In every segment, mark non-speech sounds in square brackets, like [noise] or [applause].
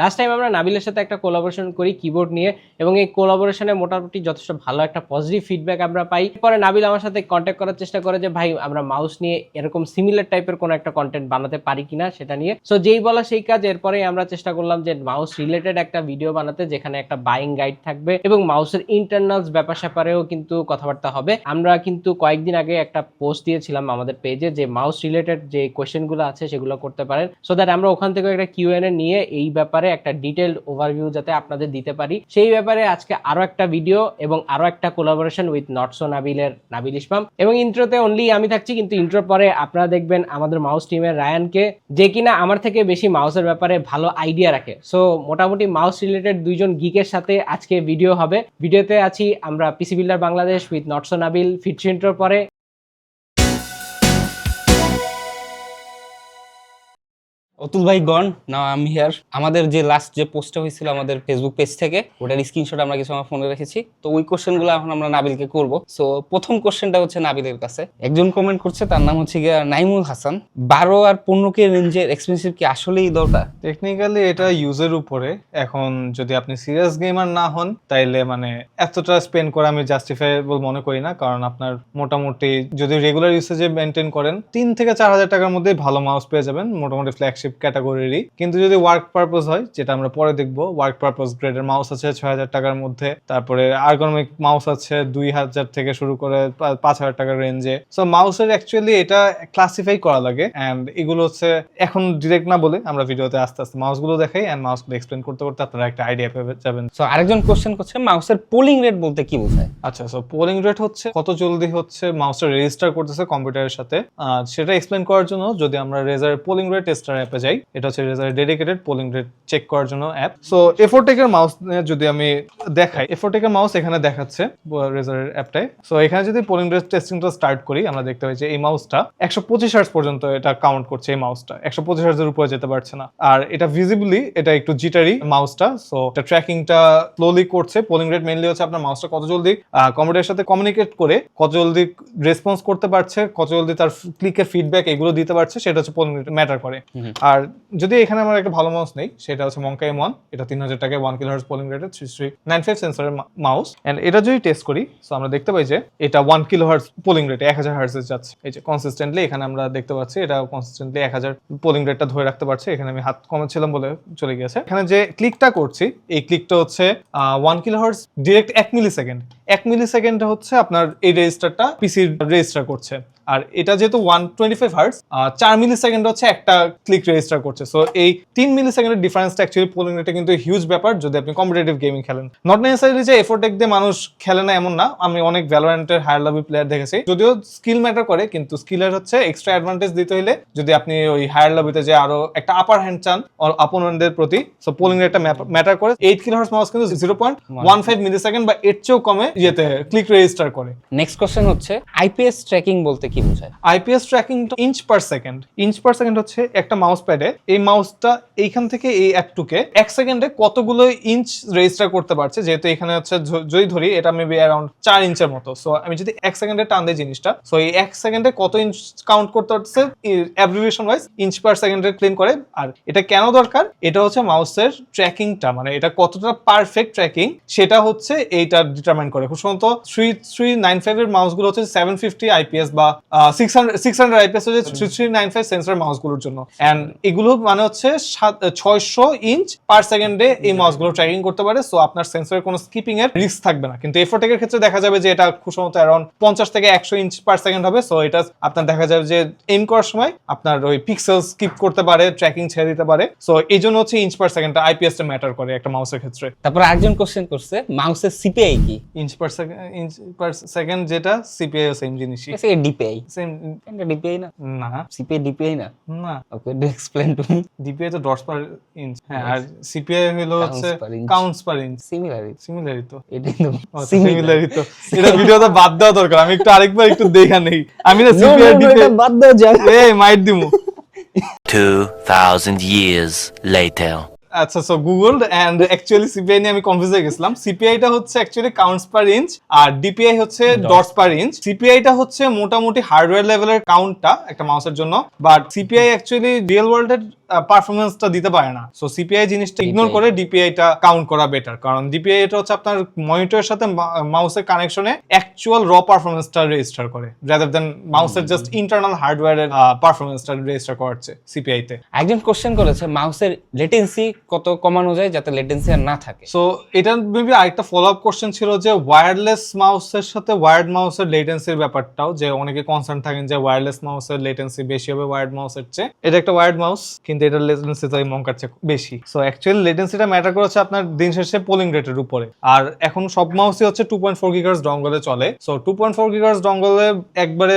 Last time আমরা নাবিলের সাথে একটা কোলাবোরেশন করি কিবোর্ড নিয়ে, এবং এই কোলাবোরেশনে মোটামুটি যথেষ্ট ভালো একটা পজিটিভ ফিডব্যাক আমরা পাই। পরে নাবিল আমার সাথে কন্ট্যাক্ট করার চেষ্টা করে যে, ভাই, আমরা মাউস নিয়ে এরকম সিমিলার টাইপের কোনো একটা কন্টেন্ট বানাতে পারি কিনা সেটা নিয়ে। সো যেই বলা সেই কাজ এরপরে আমরা চেষ্টা করলাম যে মাউস রিলেটেড একটা ভিডিও বানাতে, যেখানে একটা বাইং গাইড থাকবে, এবং মাউসের ইন্টারনালস ব্যাপার স্যাপারেও কিন্তু কথাবার্তা হবে। আমরা কিন্তু কয়েকদিন আগে একটা পোস্ট দিয়েছিলাম আমাদের পেজে যে মাউস রিলেটেড যে কোয়েশ্চেনগুলো আছে সেগুলো করতে পারেন। সো দ্যাট আমরা ওখান থেকে একটা কিউএনএ নিয়ে এই ব্যাপারে একটা ডিটেলড ওভারভিউ যাতে আপনাদের দিতে পারি। সেই ব্যাপারে আজকে আরও একটা ভিডিও এবং আরও একটা কোলাবোরেশন উইথ নটসো নাবিলের নাবিল ইসলাম এবং ইন্ট্রোতে অনলি আমি থাকছি, কিন্তু ইন্ট্রোর পরে আপনারা দেখবেন আমাদের মাউস টিমের রায়ানকে, যে কিনা আমার থেকে বেশি মাউসের ব্যাপারে ভালো আইডিয়া রাখে। সো মোটামুটি মাউস রিলেটেড দুইজন গিকের সাথে আজকে ভিডিও হবে। ভিডিওতে আছি আমরা PC builder Bangladesh with NotSo Nabil fits ইন্ট্রোর পরে। অতুল ভাই গন নাও আমি হিয়ার আমাদের যে লাস্ট যে পোস্টটা হয়েছিল আমাদের ফেসবুক পেজ থেকে, ওটার স্ক্রিনশট আমরা কিছু আমার ফোনে রেখেছি। তো ওই কোশ্চেনগুলো এখন আমরা নাবিলকে করব। সো প্রথম কোশ্চেনটা হচ্ছে নাবিলের কাছে। একজন কমেন্ট করছে, তার নাম হচ্ছে গিয়া নাইমুল হাসান। বারো আর পনেরো কে রেঞ্জের এক্সপেন্সিভ কি আসলেই দরকার? টেকনিক্যালি এটা ইউজের উপরে। এখন যদি আপনি সিরিয়াস গেমার না হন, তাইলে মানে এতটা স্পেন্ড করা আমি জাস্টিফাইবল মনে করি না। কারণ আপনার মোটামুটি যদি রেগুলার ইউসেজে মেনটেন করেন, তিন থেকে চার হাজার টাকার মধ্যে ভালো মাউস পেয়ে যাবেন। মোটামুটি ফ্ল্যাগশিপ ক্যাটাগরিরই কিন্তু যদি ওয়ার্ক পারপোজ হয় যেটা আমরা পরে দেখব ওয়ার্ক পারপোজ গ্রেডের মাউস আছে ছয় হাজার টাকার মধ্যে তারপরে আর্গনমিক মাউস আছে দুই হাজার থেকে শুরু করে পাঁচ হাজার টাকার রেঞ্জে সো মাউসের অ্যাকচুয়ালি এটা ক্লাসিফাই করা লাগে অ্যান্ড এগুলো হচ্ছে এখন ডিরেক্ট না বলে আমরা ভিডিওতে আস্তে আস্তে মাউসগুলো দেখাই অ্যান্ড মাউসগুলো এক্সপ্লেন করতে করতে আপনারা একটা আইডিয়া পেয়ে যাবেন। সো আরেকজন কোশ্চেন করছে মাউসের পোলিং রেট বলতে কি বোঝায়? আচ্ছা সো পোলিং রেট হচ্ছে কত জলদি হচ্ছে মাউসটা রেজিস্টার করতেছে কম্পিউটারের সাথে। সেটা এক্সপ্লেন করার জন্য যদি আমরা রেজার পোলিং রেট টেস্টার অ্যাপে যাই। এটা হচ্ছে রেজারের ডেডিকেটেড পোলিং রেট চেক করার জন্য অ্যাপ সো এফোটেকের মাউস যদি আমি দেখাই এফোটেকের মাউস এখানে দেখাচ্ছে রেজারের অ্যাপটায় সো এখানে যদি পোলিং রেট টেস্টিংটা স্টার্ট করি আমরা দেখতে পাই যে এই মাউসটা একশো পঁচিশ হার্স পর্যন্ত এটা কাউন্ট করছে এই মাউসটা একশো পঁচিশ হার্সের উপরে যেতে পারছে না। আর এটা ভিজিবলি এটা একটু জিটারি মাউসটা সো এটা ট্র্যাকিংটা স্লোলি করছে। পোলিং রেট মেনলি হচ্ছে আপনার মাউসটা কত জলদি কম্পিউটারের সাথে কমিউনিকেট করে কত জলদি রেসপন্স করতে পারছে কত জলদি তার ক্লিকের ফিডব্যাক এগুলো দিতে পারছে সেটা হচ্ছে পোলিং রেট ম্যাটার করে। আর যদি এখানে আমার একটা ভালো মাউস নেই, সেটা হচ্ছে মঙ্কা এম ওয়ান এটা তিন হাজার টাকায় ওয়ান কিলো হার্স পোলিং রেটের থ্রি থ্রি নাইন ফাইভ সেন্সরের মাউস অ্যান্ড এটা যদি টেস্ট করি সো আমরা দেখতে পাই যে এটা ওয়ান কিলো হার্স পোলিং রেটে এক হাজার হার্সে যাচ্ছে। এই যে কনসিস্টেন্টলি এখানে আমরা দেখতে পাচ্ছি, এটা কনসিস্টেন্টলি এক হাজার পোলিং রেটটা ধরে রাখতে পারছে। এখানে আমি হাত কমাচ্ছিলাম বলে চলে গিয়েছে। এখানে যে ক্লিকটা করছি, এই ক্লিকটা হচ্ছে ওয়ান কিলো হার্স ডিরেক্ট এক মিলি সেকেন্ড এক মিলি সেকেন্ড হচ্ছে আপনার এই রেজিস্টারটা পিসির রেজিস্টার করছে। আর এটা যেহেতু ওয়ান টোয়েন্টি ফাইভ হার্স চার মিলি সেকেন্ড হচ্ছে একটা ক্লিক রেজিস্টার করছে। সো এই তিন মিলি সেকেন্ডের ডিফারেন্সটা অ্যাকচুয়ালি পোলিং রেটে কিন্তু হিউজ ব্যাপার, যদি আপনি কম্পিটেটিভ গেমিং খেলেন। নট নেসেসারি যে এফোর্টেক দিয়ে মানুষ খেলে না এমন না, আমি অনেক ভ্যালোরেন্টের হায়ার লেভেল প্লেয়ার দেখেছি। যদিও স্কিল ম্যাটার করে, কিন্তু স্কিলের হচ্ছে এক্সট্রা অ্যাডভান্টেজ দিতে হলে যদি আপনি ওই হায়ার লেভেলে যে আরও একটা আপার হ্যান্ড চান অপোনেন্টদের প্রতি সো পোলিং রেটটা ম্যাটার করে। এইট কিলো হার্স মাউস কিন্তু zero point one five millisecond বা এর চেয়েও কমে ইয়েতে ক্লিক রেজিস্টার করে। নেক্সট কোশ্চেন হচ্ছে আইপিএস ট্র্যাকিং বলতে বোঝায়? IPS tracking inch per second inch per second হচ্ছে একটা মাউস প্যাডে এই মাউসটা এইখান থেকে এই অ্যাপটুকে এক সেকেন্ডে কতগুলো ইঞ্চ রেজিস্টার করতে পারছে? যেহেতু এখানে হচ্ছে যদি ধরি, এটা মেবি অ্যারাউন্ড চার ইঞ্চের মতো। সো আমি যদি এক সেকেন্ডে টান দিই জিনিসটা সো এই এক সেকেন্ডে কত ইঞ্চ কাউন্ট করতে পারছে? অ্যাব্রিভিয়েশন ওয়াইজ ইঞ্চ পার সেকেন্ডে ক্লেম করে। আর এটা কেন দরকার? এটা হচ্ছে মাউসের ট্র্যাকিংটা মানে এটা কতটা পারফেক্ট ট্র্যাকিং সেটা হচ্ছে এইটা ডিটারমাইন করে। খুব সম্ভবত থ্রি থ্রি নাইন ফাইভ এর মাউসগুলো হচ্ছে সেভেন ফিফটি আইপিএস বা six hundred six hundred IPS হচ্ছে থ্রি নাইন ফাইভ সেন্সর মাউসগুলোর জন্য। অ্যান্ড এগুলো মানে হচ্ছে ছয়শো ইঞ্চ পার সেকেন্ডে এই মাউসগুলো ট্র্যাকিং করতে পারে। সো আপনার সেন্সরের কোনো স্কিপিং এর রিস্ক থাকবে না। কিন্তু এফোটেকের ক্ষেত্রে দেখা যাবে যে এটা খুব সম্ভবত অ্যারাউন্ড পঞ্চাশ থেকে একশো ইঞ্চ পার সেকেন্ড হবে। সো এটা আপনার দেখা যাবে যে এম করার সময় আপনার ওই পিক্সেল স্কিপ করতে পারে ট্র্যাকিং ছেড়ে দিতে পারে। সো এই জন্য হচ্ছে ইঞ্চ পার সেকেন্ডটা আইপিএস টা ম্যাটার করে একটা মাউসের ক্ষেত্রে। তারপর আরেকজন কোশ্চেন করছে মাউসের সিপিআই কি? Inch per second inch per second যেটা সিপিআই সেম জিনিসই। ডিপিআই সেম এটা ডিপিআই না? না। সিপিআই ডিপিআই না? না। Okay do explain to me DPI তো ডটস পার ইঞ্চ হ্যাঁ আর সিপিআই হলো হচ্ছে কাউন্টস পার ইঞ্চ সিমিলারই সিমিলারই তো। এটাই তো সিমিলারই তো। এটা ভিডিওটা বাদ দেওয়া দরকার। আমি একটু আরেকবার একটু দেখা নেই। আমি না সিপিআই ডিপিআই বাদ দাও যাক এই মাইট দিমু। [laughs] 2,000 years later. আচ্ছা so Google and actually CPI নিয়ে আমি কনফিউজ হয়ে গেছিলাম সিপিআইটা হচ্ছে অ্যাকচুয়ালি কাউন্টস পার ইঞ্চ আর ডিপিআই হচ্ছে. ডটস পার ইঞ্চ সিপিআইটা হচ্ছে মোটামুটি হার্ডওয়্যার লেভেলের কাউন্টটা একটা মাউসের জন্য বাট সিপিআই অ্যাকচুয়ালি রিয়েল ওয়ার্ল্ডের পারফরমেন্সটা দিতে পারে না সো সিপিআই জিনিসটা ইগনোর করে ডিপিআইটা কাউন্ট করা বেটার কারণ ডিপিআই এটা হচ্ছে আপনার মনিটরের সাথে মাউসের কানেকশনে অ্যাকচুয়াল র পারফরমেন্সটা রেজিস্টার করে রাদার দেন মাউসের জাস্ট ইন্টারনাল হার্ডওয়্যারের পারফরমেন্সটা রেজিস্টার করাচ্ছে সিপিআই তে একজন কোশ্চেন করেছে মাউসের লেটেন্সি কত কমানো যায় যাতে লেটেন্সি আর না থাকে? সো এটা মেবি আরেকটা ফলো আপ কোশ্চেন ছিল যে ওয়্যারলেস মাউসের সাথে ওয়ার্ড মাউসের লেটেন্সির ব্যাপারটাও যে অনেকে কনসার্ন থাকেন যে ওয়্যারলেস মাউসের লেটেন্সি বেশি হবে ওয়ার্ড মাউসের চেয়ে। এটা একটা ওয়ার্ড মাউস কিন্তু এটার লেটেন্সি তো এই মঙ্কার চেয়ে বেশি। সো অ্যাকচুয়ালি লেটেন্সিটা ম্যাটার করেছে আপনার দিন শেষে পোলিং রেটের উপরে। আর এখন সব মাউসই হচ্ছে টু পয়েন্ট ফোর গিগার্স ডঙ্গলে চলে। So two point four gigahertz ডঙ্গলে একবারে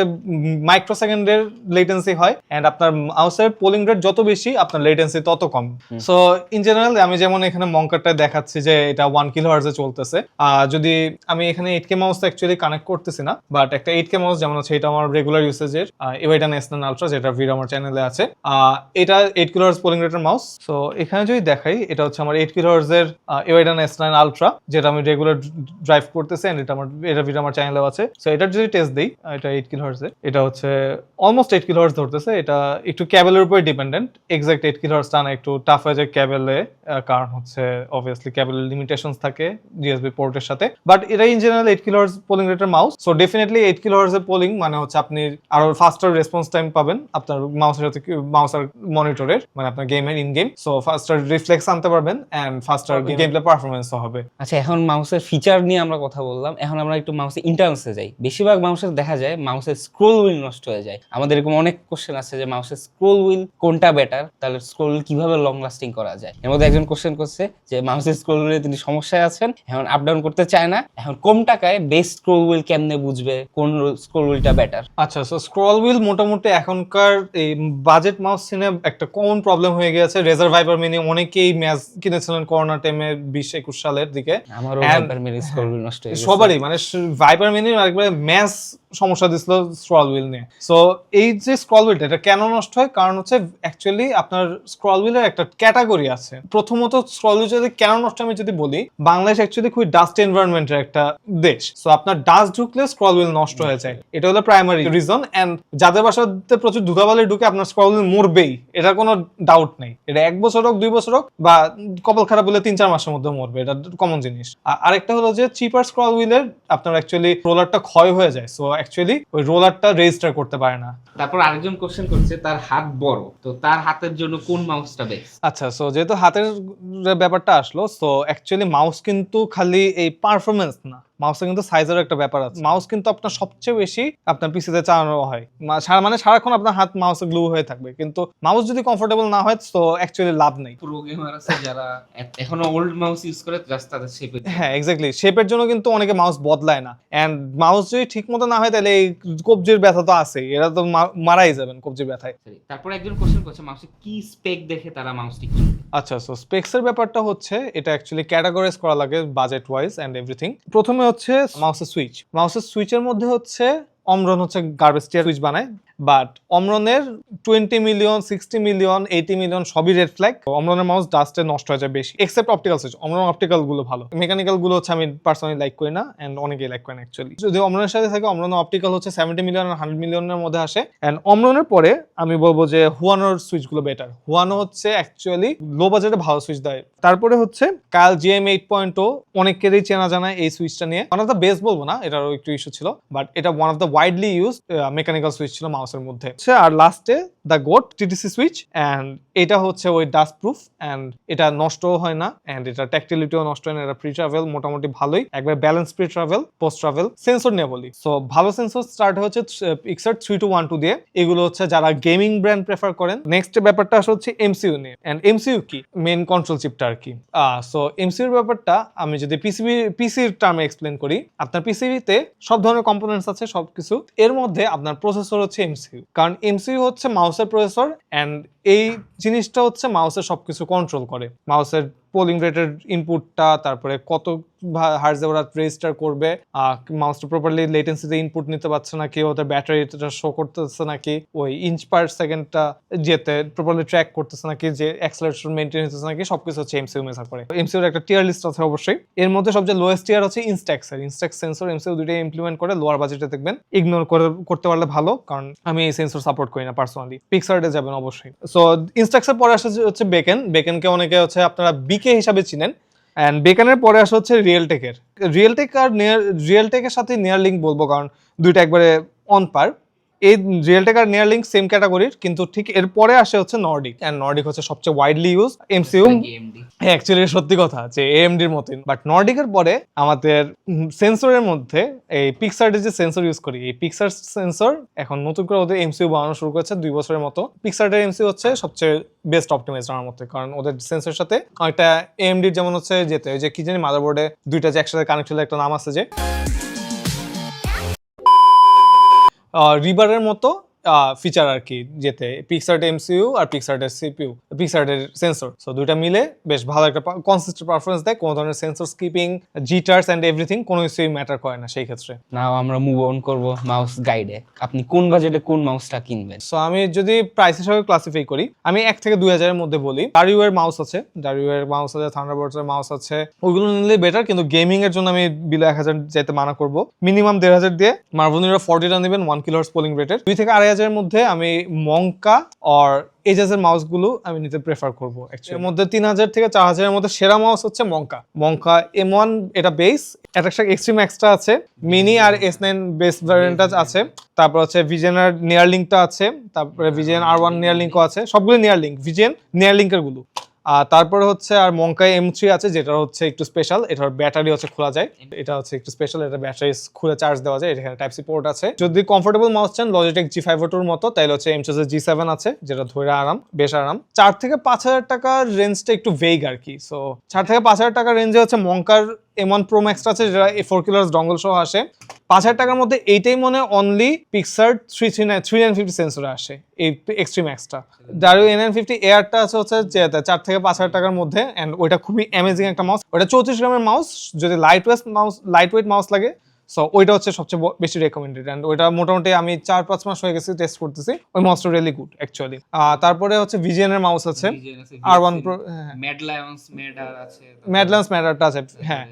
মাইক্রো সেকেন্ডের লেটেন্সি হয়। এন্ড আপনার মাউসের পোলিং রেট যত বেশি আপনার লেটেন্সি তত কম। সো ইন জেনারেল আমি যেমন এখানে মঙ্কারটা দেখাচ্ছি যে এটা ওয়ান কিলো হার্জে চলতেছে। যদি আমি এখানে eight K mouse actually connect করতেছি না বাট একটা এইট কে মাউস যেমন হচ্ছে এটা আমার রেগুলার ইউসেজের এভাইটা ন্যাশনাল আলট্রা যেটা ভিডিও আমার চ্যানেলে আছে এটা এইট কিলো হার্জ পোলিং রেটের মাউস সো এখানে যদি দেখাই, এটা হচ্ছে আমার এইট কিলো হার্জের এভাইটা ন্যাশনাল আলট্রা যেটা আমি রেগুলার ড্রাইভ করতেছি and এটা আমার, এটা ভিডিও আমার চ্যানেলেও আছে। সো এটার যদি টেস্ট দিই এটা এইট কিলো হার্জের এটা হচ্ছে অলমোস্ট এইট কিলো হার্জ ধরতেছে। এটা একটু ক্যাবেলের উপরে dependent exact eight kilo hertz টানা একটু টাফ হয়ে যায় ক্যাবেলে কারণ হচ্ছে অবভিয়াসলি ক্যাবেলের লিমিটেশনস থাকে জিএসবি পোর্টের সাথে। বাট এটা in general eight kilo hertz polling রেটের mouse so definitely eight kilo হার্জের polling মানে হচ্ছে আপনি আরও ফাস্টার রেসপন্স টাইম পাবেন আপনার মাউসের সাথে মাউস আর মনিটরের মানে আপনার গেমের in game so faster reflex আনতে পারবেন এন্ড ফাস্টার গেম প্লে পারফরমেন্সও হবে। আচ্ছা এখন মাউসের ফিচার নিয়ে আমরা কথা বললাম। এখন আমরা একটু মাউসের ইন্টারনেসে যাই। বেশিরভাগ মাউসের দেখা যায় মাউসের স্ক্রোল হুইল নষ্ট হয়ে যায়। আমাদের এরকম অনেক কোশ্চেন আছে যে মাউসের স্ক্রোল হুইল কোনটা বেটার তাহলে স্ক্রোল কীভাবে লং লাস্টিং করা যায়? এর মধ্যে একজন কোশ্চেন করছে যে মাউসের স্ক্রোল তিনি সমস্যায় আছেন? এখন আপ ডাউন করতে চায় না। এখন কম টাকায় বেস্ট স্ক্রোল হুইল কেমনে বুঝবে? কোন স্ক্রোল হুইলটা বেটার আচ্ছা সো স্ক্রল হুইল মোটামুটি এখনকার এই বাজেট মাউস সিনে একটা কমন প্রবলেম হয়ে গেছে। রেজার ভাইবার মিনি অনেকেই ম্যাচ কিনেছিলেন করোনা টাইমে বিশ একুশ সালের দিকে। আমারও একবার মেরে স্ক্রোল হুইল নষ্ট সবারই মানে ভাইবার মিনি একবারে ম্যাচ সমস্যা দিছিল স্ক্রল হুইল নিয়ে। সো এই যে স্ক্রল হুইলটা এটা কেন নষ্ট হয়? কারণ হচ্ছে অ্যাকচুয়ালি আপনার স্ক্রল হুইলের একটা ক্যাটাগরি আছে। প্রথমত স্ক্রল হুইল যদি কেন নষ্ট আমি যদি বলি, বাংলাদেশ অ্যাকচুয়ালি খুবই ডাস্ট এনভায়রনমেন্টের একটা দেশ। সো আপনার ডাস্ট ঢুকলে স্ক্রল হুইল নষ্ট হয়ে যায়। এটা হলো প্রাইমারি রিজন এন্ড যাদের বাসাতে প্রচুর ধুলাবালি ঢুকে আপনার স্ক্রল হুইল মরবেই। এটা কোনো ডাউট নেই। এটা এক বছর হোক, দুই বছর হোক বা কপাল খারাপ হলে তিন চার মাসের মধ্যে মরবে। এটা কমন জিনিস। আরেকটা হলো যে চিপার স্ক্রল হুইলের আপনার অ্যাকচুয়ালি রোলারটা ক্ষয় হয়ে যায়। সো অ্যাকচুয়ালি ওই রোলারটা রেজিস্টার করতে পারে না। তারপর আরেকজন কোশ্চেন করছে তার হাত বড় তো তার হাতের জন্য কোন মাউসটা বেস্ট আচ্ছা সো যেহেতু হাতের ব্যাপারটা আসলো সো অ্যাকচুয়ালি মাউস কিন্তু খালি এই পারফরমেন্স না। মাউসে কিন্তু সাইজের একটা ব্যাপার আছে। মাউস কিন্তু আপনার সবচেয়ে বেশি আপনার পিসিতে চালানো হয়। সারা মানে সারাক্ষণ আপনার হাত মাউসে গ্লু হয়ে থাকবে। কিন্তু মাউস যদি কমফোর্টেবল না হয় তো অ্যাকচুয়ালি লাভ নেই। প্রো গেমার আছে যারা এখনও ওল্ড মাউস ইউজ করে জাস্ট তাদের শেপে হ্যাঁ এক্স্যাক্টলি শেপের জন্য কিন্তু অনেকে মাউস বদলায় না। এন্ড মাউস যদি ঠিক মতো না হয় তাহলে এই কবজির ব্যথা তো আছে এরা তো মারাই যাবেন কবজির ব্যথায়। তারপর একজন কোশ্চেন করছে মাউসের কি স্পেক দেখে তারা মাউসটি আচ্ছা সো স্পেক্সের ব্যাপারটা হচ্ছে এটা অ্যাকচুয়ালি ক্যাটাগরাইজ করা লাগে বাজেট ওয়াইজ এন্ড এভরিথিং প্রথমে হচ্ছে মাউসের সুইচ মাউসের সুইচের মধ্যে হচ্ছে অমরন হচ্ছে গার্বেজ টিয়ার সুইচ বানায়। But অমরনের twenty million sixty million eighty million সবই রেড ফ্ল্যাগ অমরনের মাউস ডাস্টে নষ্ট হয়ে যায় বেশি এক্সেপ্ট অপটিক্যাল সুইচ অমরন অপটিক্যালগুলো ভালো। মেকানিক্যালগুলো হচ্ছে আমি পার্সোনালি লাইক করি না অ্যান্ড অনেকেই লাইক করেন অ্যাকচুয়ালি যদি অমরনের সাথে থাকে অমরন অপটিক্যাল হচ্ছে সেভেন্টি মিলিয়ন আর হান্ড্রেড মিলিয়নের মধ্যে আসে। অ্যান্ড অমরনের পরে আমি বলব যে হুয়ানোর সুইচগুলো বেটার হুয়ানো হচ্ছে অ্যাকচুয়ালি লো বাজেটে ভালো সুইচ দেয়। তারপরে হচ্ছে কাল জিএম এইট পয়েন্ট ও অনেকেরই চেনা জানা এই সুইচটা নিয়ে। ওয়ান অফ দ্য বেস্ট বলব না, এটারও একটু ইস্যু ছিল। বাট এটা one of the widely use mechanical switch ছিল মাউসের মধ্যে। আর লাস্টে the goat TTC switch and এটা হচ্ছে ওই ডাস্ট প্রুফ অ্যান্ড এটা নষ্টও হয় না অ্যান্ড এটা ট্যাক্টিলিটিও নষ্ট হয় না, এটা প্রি ট্রাভেল মোটামুটি ভালোই। একবার balance pre travel post travel sensor নিয়ে বলি সো ভালো সেন্সর স্টার্ট হচ্ছে PixArt three two one two দিয়ে। এগুলো হচ্ছে যারা গেমিং ব্র্যান্ড প্রেফার করেন। নেক্সট ব্যাপারটা হচ্ছে এমসিইউ নিয়ে। অ্যান্ড এমসিইউ কি? মেন কন্ট্রোল চিপটা আর কি। সো এমসিইউর ব্যাপারটা আমি যদি পিসিবি পিসির টার্মে এক্সপ্লেন করি, আপনার পিসিবিতে সব ধরনের কম্পোনেন্টস আছে, সবকিছু। এর মধ্যে আপনার প্রসেসর হচ্ছে এমসিইউ কারণ এমসিউ হচ্ছে মাউসের প্রসেসর অ্যান্ড এই জিনিসটা হচ্ছে মাউসের সবকিছু কন্ট্রোল করে। মাউসের পোলিং রেটের ইনপুটটা তারপরে কত হার্জে ওরা রেজিস্টার করবে। মাউসটা প্রপারলি লেটেন্সিতে ইনপুট নিতে পারছে ওদের ব্যাটারিটা শো করতেছে নাকি, ওই ইঞ্চ পার সেকেন্ডটা যেতে প্রপারলি ট্র্যাক করতেছে নাকি, যে অ্যাক্সেলারেশন মেনটেন নাকি, সবকিছু হচ্ছে এমসিউ মেজার করে এমসিউর একটা টিয়ার লিস্ট আছে অবশ্যই। এর মধ্যে সবচেয়ে লোয়েস্ট টিয়ার হচ্ছে ইনস্ট্যাক্সের ইনস্ট্যাক্স সেন্সর এমসিউ দুইটাই ইমপ্লিমেন্ট করে লোয়ার বাজেটে দেখবেন। ইগনোর করে, করতে পারলে ভালো, কারণ আমি এই সেন্সর সাপোর্ট করি না পার্সোনালি পিক্সার্টে যাবেন অবশ্যই। সো ইনস্ট্যাক্সের পরে আসে হচ্ছে বেকেন বেকেনকে অনেকে হচ্ছে আপনারা বিকে হিসাবে চিনেন। অ্যান্ড বেকানের পরে আসা হচ্ছে রিয়েলটেকের রিয়েলটেক আর নিয়ার রিয়েলটেকের সাথে নিয়ার লিঙ্ক বলব, কারণ দুইটা একবারে অন পার এই রিয়েল টেক আর নিয়ার লিঙ্ক সেম ক্যাটাগরির কিন্তু ঠিক এর পরে আসে হচ্ছে নর্ডিক অ্যান্ড নর্ডিক হচ্ছে সবচেয়ে ওয়াইডলি ইউজ এমসিউ অ্যাকচুয়ালি সত্যি কথা যে এএমডির মতোই। বাট নর্ডিকের পরে আমাদের সেন্সরের মধ্যে এই পিক্সারের যে সেন্সর ইউজ করি এই পিক্সার সেন্সর এখন নতুন করে ওদের এমসিউ বানানো শুরু করেছে দুই বছরের মতো। পিক্সারের এমসিউ হচ্ছে সবচেয়ে বেস্ট অপটিমাইজ আমার মতে কারণ ওদের সেন্সরের সাথে অনেকটা এএমডির যেমন হচ্ছে যেতে ওই যে কি জানি মাদারবোর্ডে দুইটা যে একসাথে কানেক্ট হলে একটা নাম আছে যে রিবারের মতো ফিচার আর কি যেতে পিক্সার্ট এমসিইউ আর পিক্সার্টের সিপিইউ পিক্সার্টের সেন্সর সো দুইটা মিলে বেশ ভালো একটা কনসিস্টেন্ট পারফরমেন্স দেয় কোনো ধরনের sensor skipping jitters and everything কোনো কিছুই ম্যাটার করে না সেই ক্ষেত্রে। নাও আমরা মুভ অন করব মাউস গাইডে আপনি কোন বাজেটে কোন মাউসটা কিনবেন? সো আমি যদি প্রাইস হিসাবে ক্লাসিফাই করি আমি এক থেকে দুই হাজারের মধ্যে বলি ডারিউ এর মাউস আছে ডারিউ এর মাউস আছে থান্ডারবার্ডস এর মাউস আছে ওইগুলো নিলে বেটার কিন্তু গেমিং এর জন্য আমি বিলো এক হাজার যেতে মানা করব। মিনিমাম দেড় হাজার দিয়ে মার্ভনিরা ফর্টিটা নেবেন ওয়ান কিলো পোলিং রেটের দুই থেকে আড়াই হাজারের মধ্যে আমি মঙ্কা আর এজাজের মাউসগুলো আমি নিতে প্রেফার করব এর মধ্যে তিন হাজার থেকে চার হাজারের মধ্যে সেরা মাউস হচ্ছে মঙ্কা মঙ্কা এম ওয়ান এটা বেস একটা এক্সট্রিম এক্সট্রা আছে মিনি আর এস নাইন বেস ভ্যারিয়েন্ট আছে তারপর হচ্ছে ভিজেনার নিয়ার লিঙ্কটা আছে তারপরে ভিজেন আর ওয়ান নিয়ার লিঙ্কও আছে সবগুলো নিয়ার লিঙ্ক ভিজেন নিয়ার লিঙ্কেরগুলো। আর তারপরে হচ্ছে আর মঙ্কাই এম থ্রি আছে যেটা হচ্ছে একটু স্পেশাল এটার ব্যাটারি হচ্ছে খোলা যায়। এটা হচ্ছে একটু স্পেশাল এটা ব্যাটারি খুলে চার্জ দেওয়া যায়, এখানে টাইপ সি পোর্ট আছে। যদি কমফোর্টেবল মাউস চান লজিটেক জি ফাইভ ওটোর মতো তাহলে হচ্ছে এম জি সেভেন আছে, যেটা ধরে আরাম, বেশ আরাম। চার থেকে পাঁচ হাজার টাকার রেঞ্জটা একটু ভেগ আর কি সো চার থেকে পাঁচ হাজার টাকার রেঞ্জে হচ্ছে মঙ্কার এম ওয়ান প্রো ম্যাক্সটা আছে, যেটা এ ফোর কিলোর ডঙ্গল সহ আসে। পাঁচ হাজার টাকার মধ্যে এইটাই মনে only PixArt three three nine three nine fifty সেন্সরে আসে এই extreme extra Dareu N N fifty এয়ারটা আছে হচ্ছে যে চার থেকে পাঁচ হাজার টাকার মধ্যে অ্যান্ড ওইটা খুবই অ্যামেজিং একটা মাউস ওটা চৌত্রিশ গ্রামের মাউস যদি light weight mouse light weight mouse লাগে সো ওইটা হচ্ছে সবচেয়ে বেশি রেকমেন্ডেড অ্যান্ড ওইটা মোটামুটি আমি চার পাঁচ মাস হয়ে গেছি টেস্ট করতেছি। ওই মাউসটা রিয়েলি গুড অ্যাকচুয়ালি তারপরে হচ্ছে ভিজিএন এর মাউস আছে। আর ওয়ান প্রো হ্যাঁ। ম্যাড লায়ন্স ম্যাডার আছে ম্যাডল্যান্স ম্যাটারটা আছে হ্যাঁ।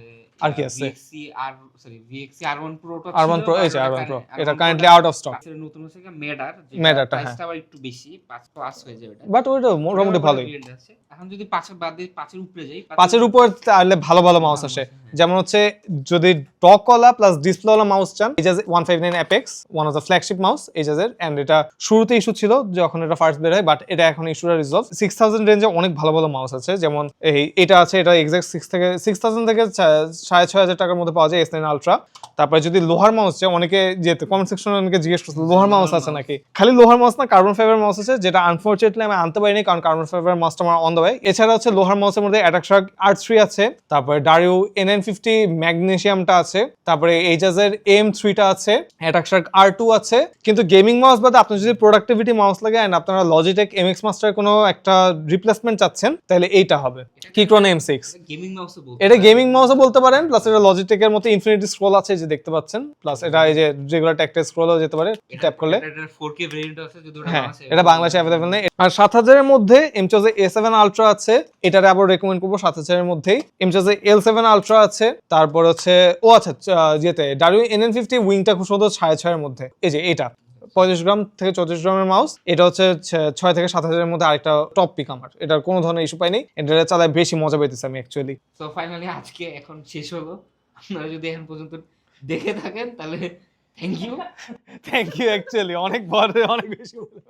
আর কি আছে? ভিএক্সি আর সরি ভিএক্সি আর1 প্রোটা আর1 প্রো এই যে আর1 প্রো এটা currently out of stock stock. নতুন হচ্ছে মেডার মেডার টা, হ্যাঁ। প্রাইসটা আবার একটু বেশি 5 প্লাস হয়ে যাবে এটা বাট ওইটা মোটামুটি ভালোই আছে। এখন যদি পাঁচের বাদ দিয়ে পাঁচের উপরে যাই পাঁচের উপর তাহলে ভালো ভালো মাউস আসে। যেমন হচ্ছে যদি প্লাস ডিসপ্লেওয়ালা মাউস চান Ajazz one five nine apex one of the flagship mouse এজাজের and এটা শুরুতে ইস্যু ছিল যখন এটা ফার্স্ট বের হয় বাট এটা এখন ইস্যুটা রিজলভ সিক্স থাউজেন্ড রেঞ্জে অনেক ভালো ভালো মাউস আছে যেমন এই এটা আছে এটা এক্সাক্ট সিক্স থেকে সিক্স থাউজেন্ড থেকে সাড়ে ছয় হাজার টাকার মধ্যে পাওয়া যায় এস নাইন আলট্রা তারপরে যদি লোহার মাউস চাই অনেকে যেতে কমেন্ট সেকশনে অনেকে জিজ্ঞেস করছে লোহার মাউস আছে নাকি? খালি লোহার মাউস না কার্বন ফাইবার মাউস আছে যেটা আনফর্চুনেটলি আমি আনতে পারিনি কারণ কার্বন ফাইবার মাউসটা আমার অন দ্য ওয়ে এছাড়া হচ্ছে লোহার মাউসের মধ্যে অ্যাটাকশাক আর থ্রি আছে তারপরে ডারিও এন এন ফিফটি ম্যাগনেশিয়ামটা আছে তারপরে এইজাজের এম থ্রিটা আছে অ্যাটাকশাক আর টু আছে। কিন্তু গেমিং মাউস বাদে আপনার যদি প্রোডাক্টিভিটি মাউস লাগে অ্যান্ড আপনারা লজিটেক এম এক্স মাস্টার কোনো একটা রিপ্লেসমেন্ট চাচ্ছেন তাহলে এইটা হবে। কিক্রন এম সিক্স বলতে এটা গেমিং মাউসও বলতে পারেন প্লাস এটা লজিটেকের মতো ইনফিনিটি স্ক্রোল আছে যে দেখতে পাচ্ছেন। প্লাস এটা এই যে রেগুলার ট্যাক্টাইল স্ক্রোলও যেতে পারে ট্যাপ করলে। এটা 4K ভেরিয়েন্ট আছে যদি ওটা হ্যাঁ এটা বাংলাদেশে অ্যাভেলেবল নেই। আর সাত হাজারের মধ্যে এমচোজে এ সেভেন আলট্রা আছে এটারে আবার রেকমেন্ড করব সাত হাজারের মধ্যেই। এমচোজে এল সেভেন আলট্রা আছে তারপর হচ্ছে ও আচ্ছা যেতে ডাব্লিউ এন এন ফিফটি উইংটা খুব সুন্দর সাড়ে ছয়ের মধ্যে। এই যে এটা পঁয়ত্রিশ গ্রাম থেকে চৌত্রিশ গ্রামের মাউস এটা হচ্ছে ছয় থেকে সাত হাজারের মধ্যে আরেকটা টপ পিক আমার। এটার কোনো ধরনের ইস্যু পাইনি এটা চালায় বেশি মজা পেতেছি আমি অ্যাকচুয়ালি সো ফাইনালি আজকে এখন শেষ হলো আপনারা যদি এখন পর্যন্ত দেখে থাকেন তাহলে thank you thank you actually অনেক বড় অনেক বেশি বলে।